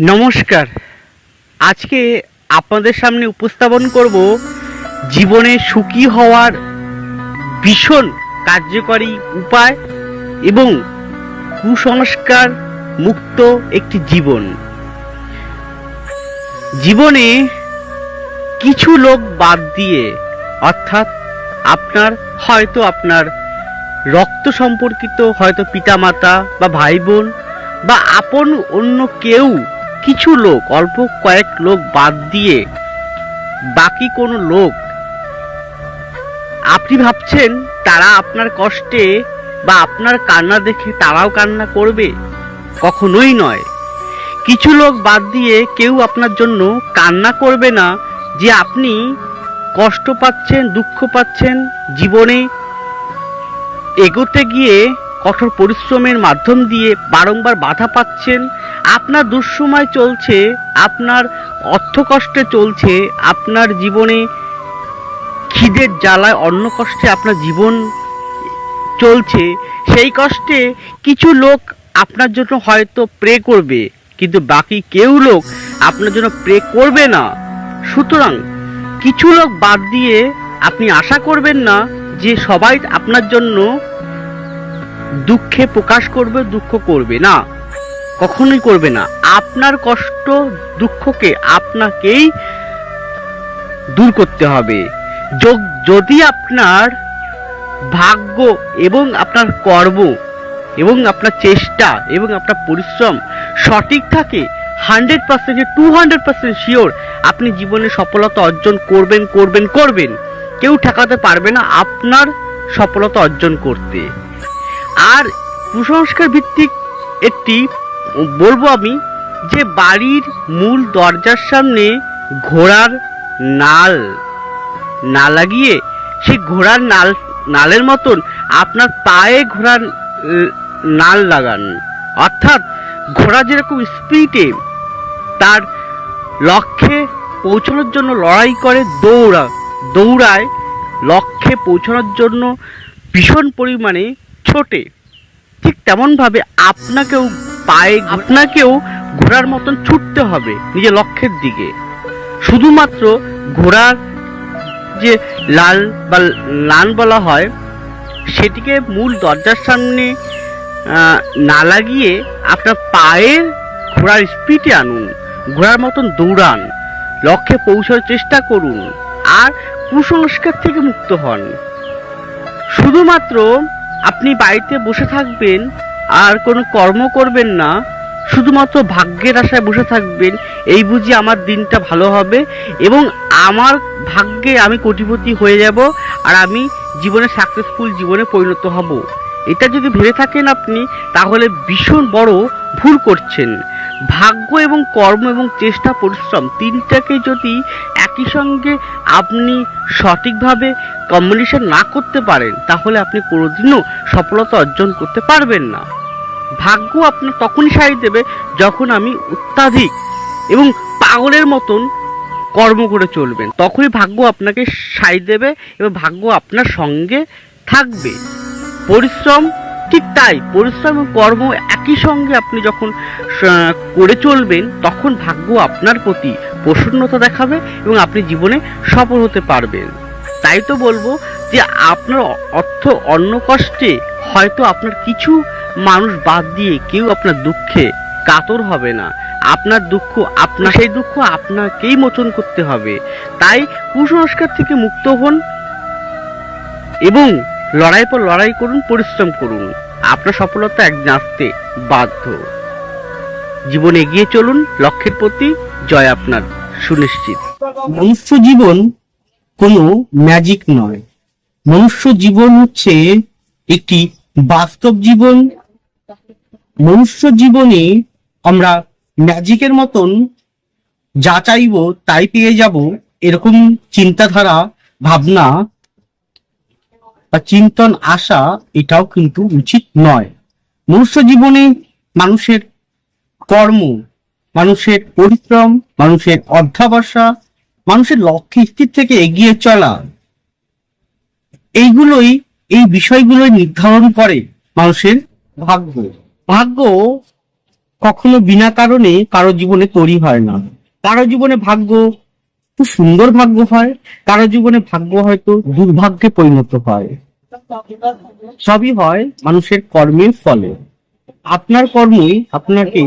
নমস্কার। আজকে আপনাদের সামনে উপস্থাপন করব জীবনে সুখী হওয়ার ভীষণ কার্যকরী উপায় এবং কুসংস্কার মুক্ত একটি জীবন। জীবনে কিছু লোক বাদ দিয়ে, অর্থাৎ আপনার, হয়তো আপনার রক্ত সম্পর্কিত, হয়তো পিতামাতা বা ভাই বোন বা আপন অন্য কেউ কিছু লোক, অল্প কয়েক লোক বাদ দিয়ে বাকি কোনো লোক, আপনি ভাবছেন তারা আপনার কষ্টে বা আপনার কান্না দেখে তারাও কান্না করবে? কখনোই নয়। কিছু লোক বাদ দিয়ে কেউ আপনার জন্য কান্না করবে না যে আপনি কষ্ট পাচ্ছেন, দুঃখ পাচ্ছেন জীবনে। এগোতে গিয়ে কঠোর পরিশ্রমের মাধ্যম দিয়ে বারংবার বাধা পাচ্ছেন আপনার দুঃসময় চলছে, আপনার অর্থ কষ্টে চলছে, আপনার জীবনে খিদের জ্বালায় অন্য কষ্টে আপনার জীবন চলছে, সেই কষ্টে কিছু লোক আপনার জন্য হয়তো প্রে করবে, কিন্তু বাকি কেউ লোক আপনার জন্য প্রে করবে না। সুতরাং কিছু লোক বাদ দিয়ে আপনি আশা করবেন না যে সবাই আপনার জন্য দুঃখে প্রকাশ করবে, দুঃখ করবে না। কখনোই করবে না। আপনার কষ্ট, দুঃখকে আপনাকেই দূর করতে হবে। যদি আপনার ভাগ্য এবং আপনার কর্ম এবং আপনার চেষ্টা এবং আপনার পরিশ্রম সঠিক থাকে hundred percent to hundred percent sure আপনি জীবনে সফলতা অর্জন করবেন করবেন করবেন। কেউ ঠেকাতে পারবে না আপনার সফলতা অর্জন করতে। আর কুসংস্কার ভিত্তিক একটি বলব আমি যে বাড়ির মূল দরজার সামনে ঘোড়ার নাল না লাগিয়ে সেই ঘোড়ার নাল, নালের মতন আপনার পায়ে ঘোড়ার নাল লাগান। অর্থাৎ ঘোড়া যেরকম স্পিডে তার লক্ষ্যে পৌঁছানোর জন্য লড়াই করে, দৌড়া, দৌড়ায় লক্ষ্যে পৌঁছানোর জন্য ভীষণ পরিমাণে ছোটে। ঠিক তেমনভাবে আপনাকেও পায়ে আপনাকেও ঘোড়ার মতন ছুটতে হবে নিজের লক্ষ্যের দিকে। শুধুমাত্র ঘোড়ার যে লাল বা লান বলা হয়, সেটিকে মূল দরজার সামনে না লাগিয়ে আপনার পায়ের ঘোড়ার স্পিডে আনুন, ঘোড়ার মতন দৌড়ান, লক্ষ্যে পৌঁছার চেষ্টা করুন, আর কুসংস্কার থেকে মুক্ত হন। শুধুমাত্র আপনি বাড়িতে বসে থাকবেন আর কোনো কর্ম করবেন না। শুধুমাত্র ভাগ্যের আশায় বসে থাকবেন, এই বুঝি আমার দিনটা ভালো হবে এবং আমার ভাগ্যে আমি কোটিপতি হয়ে যাব আর আমি জীবনে সাকসেসফুল জীবনে পরিণত হব। এটা যদি ভেবে থাকেন আপনি, তাহলে ভীষণ বড় ভুল করছেন। ভাগ্য এবং কর্ম এবং চেষ্টা, পরিশ্রম তিনটাকে যদি একই সঙ্গে আপনি সঠিকভাবে কম্বিনেশন না করতে পারেন, তাহলে আপনি কোনোদিনও সফলতা অর্জন করতে পারবেন না। ভাগ্য আপনার তখনই সাড়ি দেবে যখন আমি অত্যাধিক এবং পাগলের মতন কর্ম করে চলবেন। তখনই ভাগ্য আপনাকে সাই দেবে এবং ভাগ্য আপনার সঙ্গে থাকবে। পরিশ্রম ঠিক তাই, পরিশ্রম এবং কর্ম একই সঙ্গে আপনি যখন করে চলবেন, তখন ভাগ্য আপনার প্রতি প্রসন্নতা দেখাবে এবং আপনি জীবনে সফল হতে পারবেন। তাই তো বলব যে আপনার অর্থ অন্য কষ্টে হয়তো আপনার কিছু মানুষ বাদ দিয়ে কেউ আপনার দুঃখে কাতর হবে না। আপনার দুঃখ আপনার, সেই দুঃখ আপনাকেই মোচন করতে হবে। তাই কুসংস্কার থেকে মুক্ত হন এবং লড়াই পর লড়াই করুন, পরিশ্রম করুন। আপনার সফলতা একদিন আসতে বাধ্য। জীবনে এগিয়ে চলুন, লক্ষ্যের প্রতি জয় আপনার সুনিশ্চিত। মনুষ্য জীবন কোনো ম্যাজিক নয়। মনুষ্য জীবন হচ্ছে একটি বাস্তব জীবন, মনুষ্য জীবনে আমরা ম্যাজিকের মতন যা চাইব তাই পেয়ে যাব, এরকম চিন্তাধারা, ভাবনা বা চিন্তন আশা এটাও কিন্তু উচিত নয়। মনুষ্য জীবনে মানুষের কর্ম, মানুষের পরিশ্রম, মানুষের অধ্যাবসা, মানুষের লক্ষ্য স্থির থেকে এগিয়ে চলা, এইগুলোই এই বিষয়গুলো নির্ধারণ করে মানুষের ভাগ্য। ভাগ্য কখনো বিনা কারণে কারও জীবনে তৈরি হয় না। কারও জীবনে ভাগ্য খুব সুন্দর ভাগ্য হয় কারও জীবনে ভাগ্য হয়তো দুর্ভাগ্যে পরিণত হয়। সবই হয় মানুষের কর্মের ফলে। আপনার কর্মই আপনাকে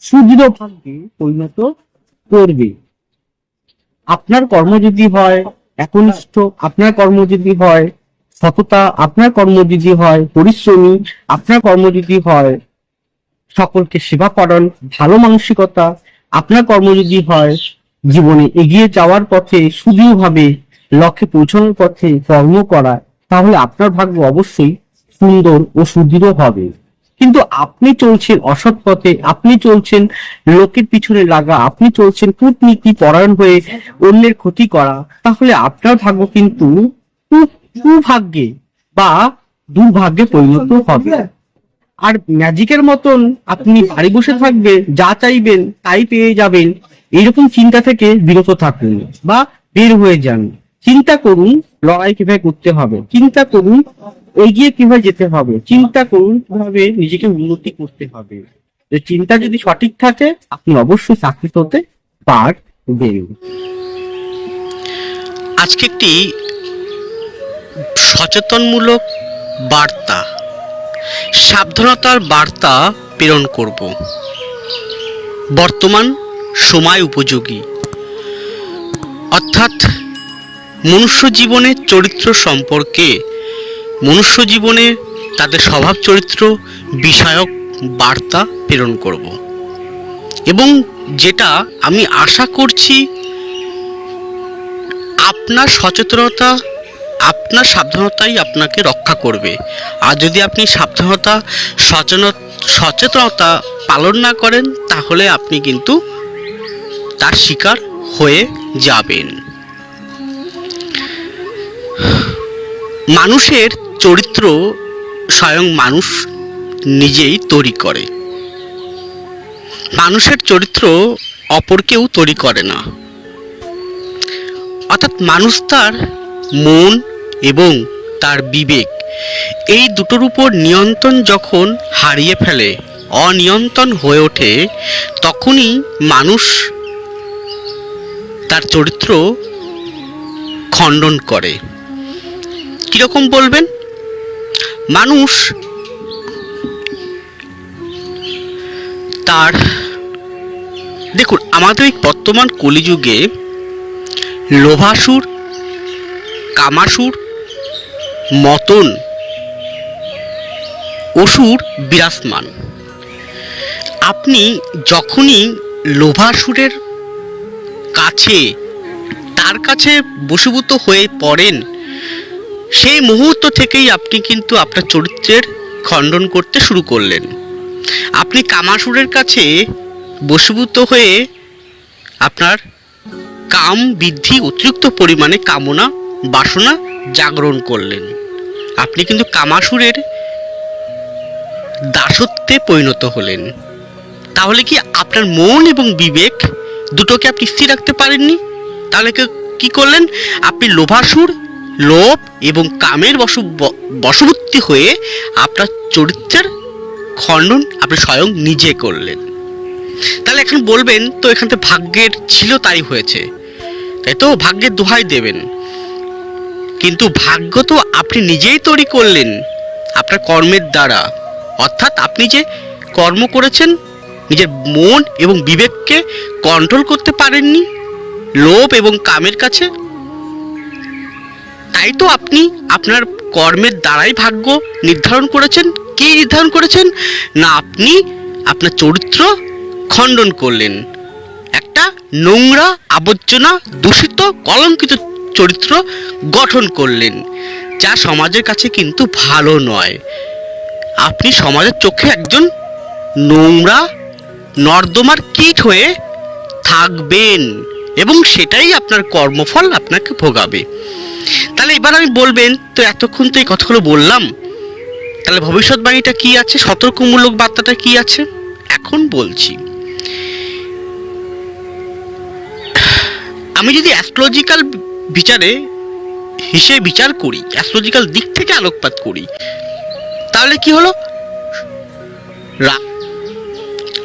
সুদৃঢ় ভাগ্যে পরিণত করবে। আপনার কর্ম যদি হয় একনিষ্ঠ আপনার কর্ম যদি হয় সততা আপনার কর্ম হয়, পরিশ্রমী আপনার কর্ম হয়, সকলকে সেবা করান, ভালো মানসিকতা আপনার কর্ম হয়, জীবনে এগিয়ে যাওয়ার পথে, সুদৃঢ়ভাবে লক্ষ্যে পৌঁছানোর পথে কর্ম করা তাহলে আপনার ভাগ্য অবশ্যই সুন্দর ও সুদৃঢ় হবে কিন্তু আপনি চলছেন অসৎ পথে, আপনি চলছেন লোকের পিছনে লাগা, আপনি চলছেন কূটনীতি পরায়ণ হয়ে অন্যের ক্ষতি করা, তাহলে আপনার ভাগ্য কিন্তু কু- কুভাগ্যে বা দুর্ভাগ্যে পরিণত হবে। আর ম্যাজিকের মতন আপনি বাড়ি বসে থাকবে যা চাইবেন তাই পেয়ে যাবেন। এরকম চিন্তা থেকে বিরত থাকুন বা বের হয়ে যান। চিন্তা করুন, লড়াই কীভাবে করতে হবে। চিন্তা করুন, এগিয়ে কীভাবে যেতে হবে। চিন্তা করুন, কীভাবে নিজেকে উন্নতি করতে হবে। যে চিন্তা যদি সঠিক থাকে, আপনি অবশ্যই চাকরি হতে পারবেন। আজকে একটি সচেতনমূলক বার্তা। সাবধানতার বার্তা প্রেরণ করব। বর্তমান সময় উপযোগী। অর্থাৎ মনুষ্য জীবনের চরিত্র সম্পর্কে মনুষ্য জীবনে তাদের স্বভাব চরিত্র বিষয়ক বার্তা প্রেরণ করব। এবং যেটা আমি আশা করছি, আপনার সচেতনতা আপনার সাবধানতাই আপনাকে রক্ষা করবে। আর যদি আপনি সাবধানতা সচেতন- সচেতনতা পালন না করেন, তাহলে আপনি কিন্তু তার শিকার হয়ে যাবেন। মানুষের চরিত্র স্বয়ং মানুষ নিজেই তৈরি করে। মানুষের চরিত্র অপর কেউ তৈরি করে না। অর্থাৎ মানুষ তার মন এবং তার বিবেক। এই দুটোর উপর নিয়ন্ত্রণ যখন হারিয়ে ফেলে, অনিয়ন্ত্রণ হয়ে ওঠে, তখনই মানুষ তার চরিত্র খণ্ডন করে। কীরকম বলবেন? মানুষ তার দেখুন, আমাদের বর্তমান কলিযুগে লোভাসুর কামাসুর, মতন অসুর বিরাজমান। আপনি যখনই লোভাসুরের কাছে, তার কাছে বশীভূত হয়ে পড়েন, সেই মুহূর্ত থেকেই আপনি কিন্তু আপনার চরিত্রের খণ্ডন করতে শুরু করলেন। আপনি কামাসুরের কাছে বশীভূত হয়ে আপনার কাম বৃদ্ধি, অতিরিক্ত পরিমাণে কামনা বাসনা জাগরণ করলেন। আপনি কিন্তু কামাসুরের দাসত্বে পরিণত হলেন। তাহলে কি আপনার মন এবং বিবেক দুটোকে আপনি স্থির রাখতে পারেননি? তাহলে কি- করলেন? আপনি লোভাসুর, লোভ এবং কামের বশ ব- বশবর্তী হয়ে আপনার চরিত্রের খণ্ডন আপনি স্বয়ং নিজে করলেন। তাহলে এখন বলবেন, তো এখান থেকে ভাগ্যের ছিল তাই হয়েছে। তাই তো ভাগ্যের দোহাই দেবেন। কিন্তু ভাগ্য তো আপনি নিজেই তৈরি করলেন, আপনার কর্মের দ্বারা। অর্থাৎ আপনি যে কর্ম করেছেন, নিজের মন এবং বিবেককে কন্ট্রোল করতে পারেননি, লোভ এবং কামের কাছে, তাই তো আপনি আপনার কর্মের দ্বারাই ভাগ্য নির্ধারণ করেছেন। কি নির্ধারণ করেছেন? না আপনি আপনার চরিত্র খণ্ডন করলেন। একটা নোংরা আবর্জনা দূষিত কলঙ্কিত চরিত্র গঠন করলেন, যা সমাজের কাছে কিন্তু ভালো নয়। আপনি সমাজের চোখে একজন নোংরা, নর্দমার কীট হয়ে থাকবেন এবং সেটাই আপনার কর্মফল আপনাকে ভোগাবে। তাহলে এবার আমি বলবেন, তো এতক্ষণ তো এই কথাগুলো বললাম, তাহলে ভবিষ্যৎবাণীটা কি আছে? সতর্কমূলক বার্তাটা কি আছে? এখন বলছি। আমি যদি অ্যাস্ট্রোলজিক্যাল বিচারে হিসেবে বিচার করি অ্যাস্ট্রোলজিক্যাল দিক থেকে আলোকপাত করি। তাহলে কি হলো?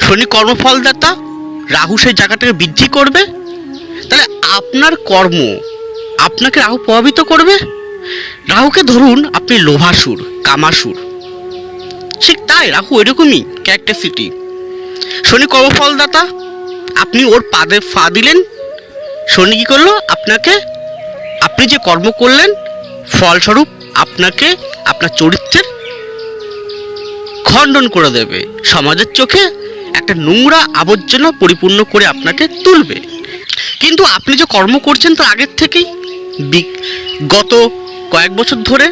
শনি কর্মফলদাতা, রাহু সেই জায়গাটাকে বৃদ্ধি করবে। তাহলে আপনার কর্ম আপনাকে রাহু প্রভাবিত করবে। রাহুকে ধরুন আপনি লোভাসুর, কামাসুর। ঠিক তাই রাহু এরকমই ক্যারেক্টারসিটি শনি কর্মফলদাতা, আপনি ওর পাদে ফা দিলেন। শনি কি করল? আপনাকে আপনি যে কর্ম করলেন, ফলস্বরূপ আপনাকে আপনার চরিত্রের খণ্ডন করে দেবে। সমাজের চোখে একটা নোংরা আবর্জনা পরিপূর্ণ করে আপনাকে তুলবে। কিন্তু আপনি যে কর্ম করছেন তার আগের থেকেই গত কয়েক বছর ধরে,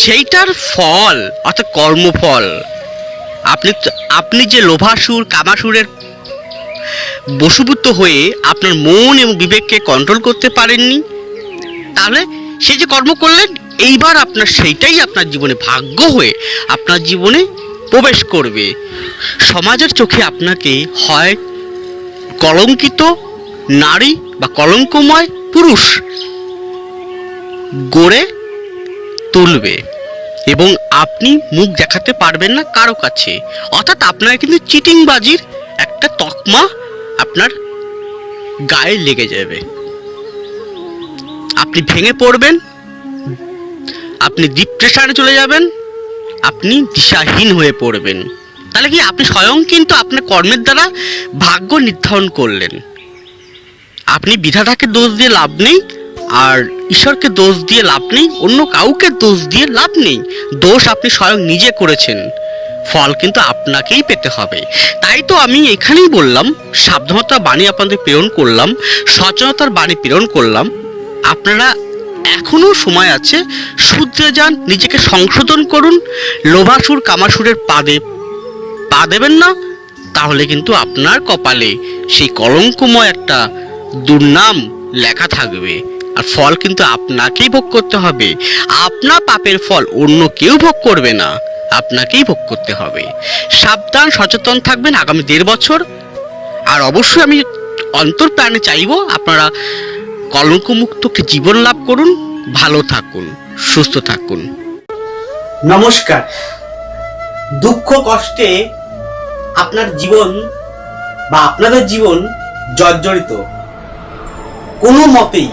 সেইটার ফল, অর্থাৎ কর্মফল, আপনি আপনি যে লোভাসুর, কামাসুরের বশীভূত হয়ে আপনার মন এবং বিবেককে কন্ট্রোল করতে পারেননি তাহলে সে যে কর্ম করলেন, এইবার আপনার সেইটাই আপনার জীবনে ভাগ্য হয়ে আপনার জীবনে প্রবেশ করবে। সমাজের চোখে আপনাকে হয় কলঙ্কিত নারী বা কলঙ্কময় পুরুষ গড়ে তুলবে এবং আপনি মুখ দেখাতে পারবেন না কারও কাছে। অর্থাৎ আপনার কিন্তু চিটিংবাজির একটা তকমা আপনার গায়ে লেগে যাবে। আপনি ভেঙে পড়বেন, আপনি ডিপ্রেশনে চলে যাবেন, আপনি দিশাহীন হয়ে পড়বেন। তাহলে কি আপনি স্বয়ং কিন্তু আপনার কর্মের দ্বারা ভাগ্য নির্ধারণ করলেন। আপনি বিধাতাকে দোষ দিয়ে লাভ নেই, আর ঈশ্বরকে দোষ দিয়ে লাভ নেই, অন্য কাউকে দোষ দিয়ে লাভ নেই। দোষ আপনি স্বয়ং নিজে করেছেন, ফল কিন্তু আপনাকেই পেতে হবে। তাই তো আমি এখানেই বললাম, সাবধানতার বাণী আপনাদের প্রেরণ করলাম, সচেতনতার বাণী প্রেরণ করলাম। আপনারা এখনও সময় আছে, শুধরে যান, নিজেকে সংশোধন করুন, লোভাসুর কামাসুরের পাদে, পা দেবেন না, তাহলে কিন্তু আপনার কপালে সেই কলঙ্কময় একটা দুর্নাম লেখা থাকবে। আর ফল কিন্তু আপনাকেই ভোগ করতে হবে। আপনার পাপের ফল অন্য কেউ ভোগ করবে না, আপনাকেই ভোগ করতে হবে। সাবধান, সচেতন থাকবেন আগামী দেড় বছর। আর অবশ্যই আমি অন্তর্প্রাণে চাইব আপনারা কলঙ্কমুক্ত জীবন লাভ করুন, ভালো থাকুন, সুস্থ থাকুন। নমস্কার। দুঃখ, কষ্টে আপনার জীবন বা আপনাদের জীবন জর্জরিত। কোনো মতেই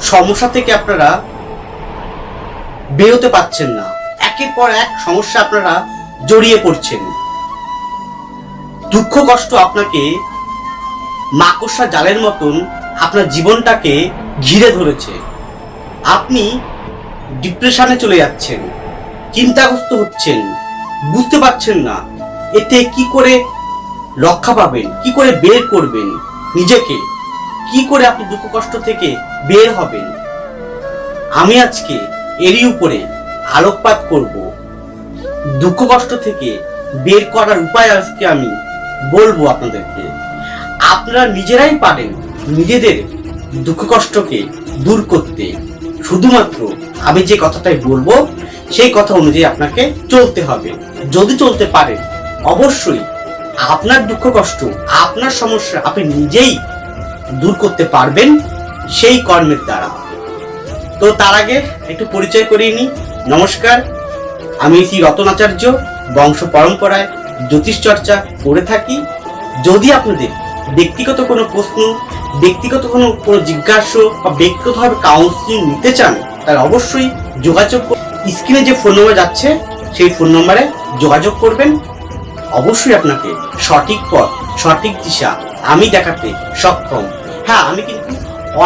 সমস্যা থেকে আপনারা বেরোতে পারছেন না। একের পর এক সমস্যা আপনারা জড়িয়ে পড়ছেন। দুঃখ, কষ্ট আপনাকে মাকড়সা জালের মতন আপনার জীবনটাকে ঘিরে ধরেছে। আপনি ডিপ্রেশনে চলে যাচ্ছেন, চিন্তাগ্রস্ত হচ্ছেন, বুঝতে পারছেন না। এতে কি করে রক্ষা পাবেন, কি করে বের করবেন নিজেকে, কি করে আপনি দুঃখ কষ্ট থেকে বের হবেন। আমি আজকে এরই উপরে আলোকপাত করব। দুঃখ কষ্ট থেকে বের করার উপায় আজকে আমি বলব আপনাদেরকে। আপনারা নিজেরাই পারেন। নিজেদের দুঃখ কষ্টকে দূর করতে শুধুমাত্র আমি যে কথাটাই বলব, সেই কথা অনুযায়ী আপনাকে চলতে হবে। যদি চলতে পারেন, অবশ্যই আপনার দুঃখ কষ্ট আপনার সমস্যা আপনি নিজেই দূর করতে পারবেন সেই কর্মের দ্বারা। তো তার আগে একটু পরিচয় করিয়ে নিই। নমস্কার, আমি শ্রী রতনাচার্য বংশ পরম্পরায় জ্যোতিষ চর্চা করে থাকি। যদি আপনাদের ব্যক্তিগত কোনো প্রশ্ন ব্যক্তিগত কোনো কোনো জিজ্ঞাসা বা ব্যক্তিগতভাবে কাউন্সিলিং নিতে চান, তাহলে অবশ্যই যোগাযোগ স্ক্রিনে যে ফোন নম্বর যাচ্ছে, সেই ফোন নম্বরে যোগাযোগ করবেন। অবশ্যই আপনাকে সঠিক পথ, সঠিক দিশা আমি দেখাতে সক্ষম। হ্যাঁ আমি কিন্তু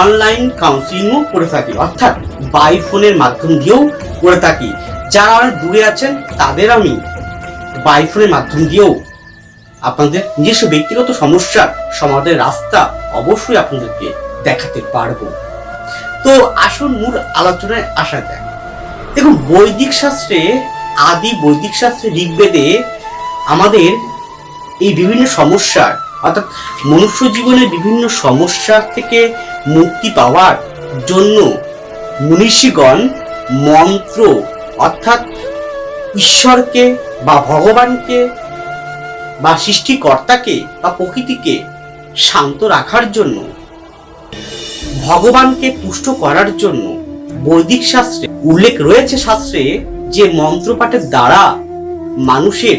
অনলাইন কাউন্সিলিংও করে থাকি, অর্থাৎ বাই ফোনের মাধ্যম দিয়েও করে থাকি। যারা অনেক দূরে আছেন, তাদের আমি বাই ফোনের মাধ্যম দিয়েও আপনাদের নিজস্ব ব্যক্তিগত সমস্যার সমাধানের রাস্তা অবশ্যই আপনাদেরকে দেখাতে পারব। তো আসুন মূল আলোচনায় আসা যাক। দেখুন, বৈদিক শাস্ত্রে, আদি বৈদিক শাস্ত্রে ঋগ্বেদে আমাদের এই বিভিন্ন সমস্যার, অর্থাৎ মনুষ্য জীবনের বিভিন্ন সমস্যার থেকে মুক্তি পাওয়ার জন্য মনীষীগণ মন্ত্র, অর্থাৎ ঈশ্বরকে বা ভগবানকে বা সৃষ্টিকর্তাকে বা প্রকৃতিকে শান্ত রাখার জন্য, ভগবানকে তুষ্ট করার জন্য বৈদিক শাস্ত্রে উল্লেখ রয়েছে শাস্ত্রে যে মন্ত্রপাঠের দ্বারা মানুষের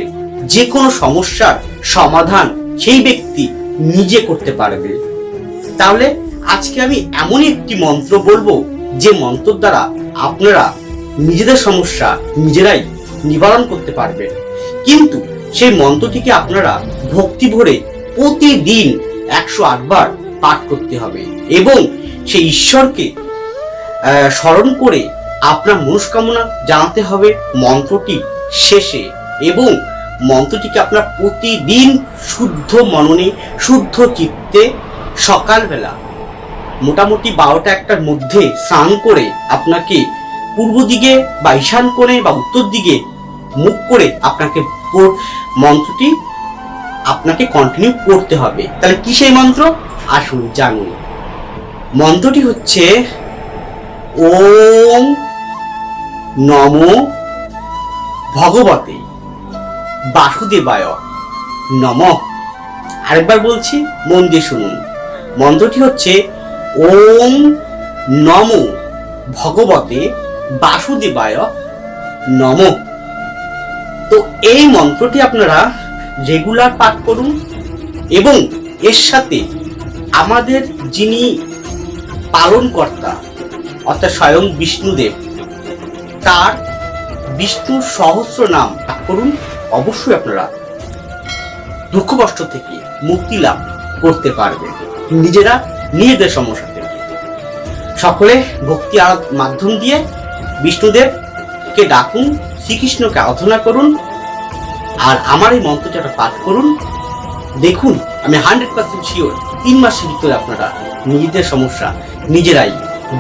যে কোনো সমস্যার সমাধান সেই ব্যক্তি নিজে করতে পারবে। তাহলে আজকে আমি এমনই একটি মন্ত্র বলব, যে মন্ত্র দ্বারা আপনারা নিজেদের সমস্যা নিজেরাই নিবারণ করতে পারবেন। কিন্তু সেই মন্ত্রটিকে আপনারা ভক্তি ভরে প্রতিদিন একশো আটবার পাঠ করতে হবে এবং সেই ঈশ্বরকে স্মরণ করে আপনার মনস্কামনা জানাতে হবে মন্ত্রটি শেষে এবং মন্ত্রটিকে আপনার প্রতিদিন শুদ্ধ মননে, শুদ্ধ চিত্তে সকালবেলা মোটামুটি বারোটা একটার মধ্যে স্নান করে আপনাকে পূর্ব দিকে বা ঈশান কোণে বা উত্তর দিকে মুখ করে আপনাকে মন্ত্রটি আপনাকে কন্টিনিউ করতে হবে। তাহলে কি সেই মন্ত্র? আসুন জানুন। মন্ত্রটি হচ্ছে, ওম নম ভগবতে বাসুদেবায় নম। আরেকবার বলছি, মন দিয়ে শুনুন। মন্ত্রটি হচ্ছে, ওম নম ভগবতে বাসুদেবায় নম। তো এই মন্ত্রটি আপনারা রেগুলার পাঠ করুন এবং এর সাথে আমাদের যিনি পালনকর্তা, অর্থাৎ স্বয়ং বিষ্ণুদেব, তার বিষ্ণু সহস্র নাম পাঠ করুন। অবশ্যই আপনারা দুঃখ কষ্ট থেকে মুক্তি লাভ করতে পারবেন। নিজেরা নিজেদের সমস্যা থেকে। সকলে ভক্তি আরাধ মাধ্যম দিয়ে বিষ্ণুদেবকে ডাকুন। শ্রীকৃষ্ণকে আরাধনা করুন আর আমার এই মন্ত্রটা পাঠ করুন। দেখুন, আমি হান্ড্রেড পার্সেন্ট শিওর তিন মাসের ভিতরে আপনারা নিজেদের সমস্যা নিজেরাই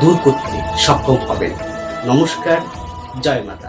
দূর করতে সক্ষম হবেন। নমস্কার, জয় মাতা।